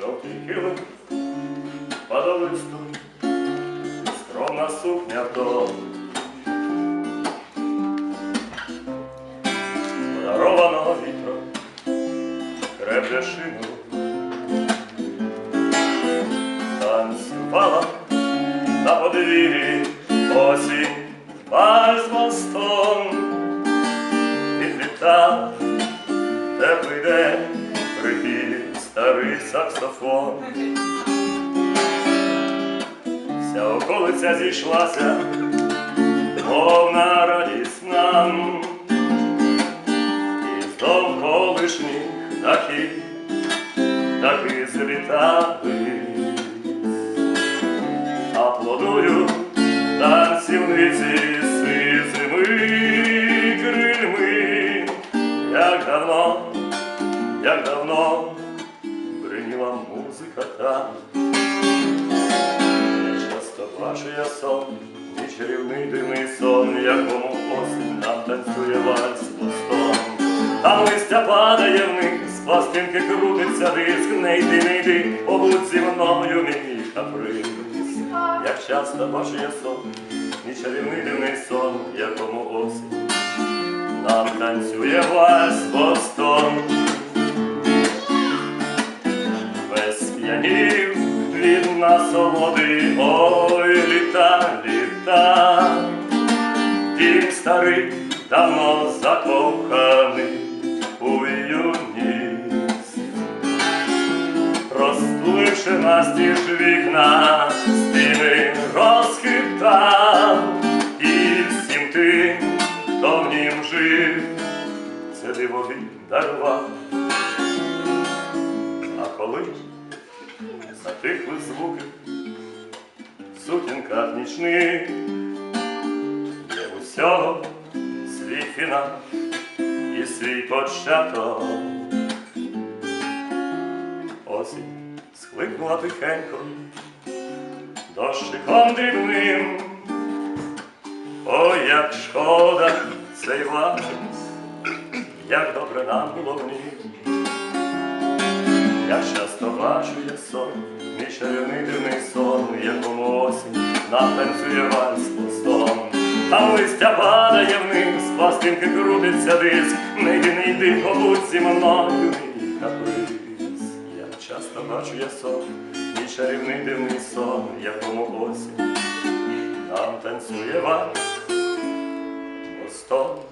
жовтий килим, падалисту, скромна сукня то. Подарованого вітром крепле шину, танцювала на подвір'ї осінь саксофон. Вся околиця зійшлася, мов радість нам, і з довколишніх дахів таки злітали. Аплодують танцівниці сизими крильми, як давно, Не часто бачу я сон, і чарівний дивний сон, якому осінь нам танцює вальс пластом. Там листя падає вниз, пластинки крутиться диск, не йди, не йди, побудь зі мною мій каприз. Як часто бачу я сон, і чарівний дивний сон, якому осінь нам танцює вальс пластом. Від ой, літа, літа, Дім старий, давно закоханий у юність, розпливши настіж вікна, стіни розхитав, і всім тим, хто в нім жив, це диво він. А коли затихли звуки в сутінках нічних, є усього свій фінал і свій початок. Осінь схлипнула тихенько, дощиком дрібним. Ой, як шкода цей вальс, як добре нам було в ній. Як часто бачу я сон, чарівний дивний сон, в якому осінь нам танцює вальс пластом. Там листя падає вниз, пластинки крутиться диск, не йди, не йди, побудь зі мною, мій каприз. Як часто бачу я сон, мій чарівний дивний сон, в якому осінь нам танцює вальс пластом.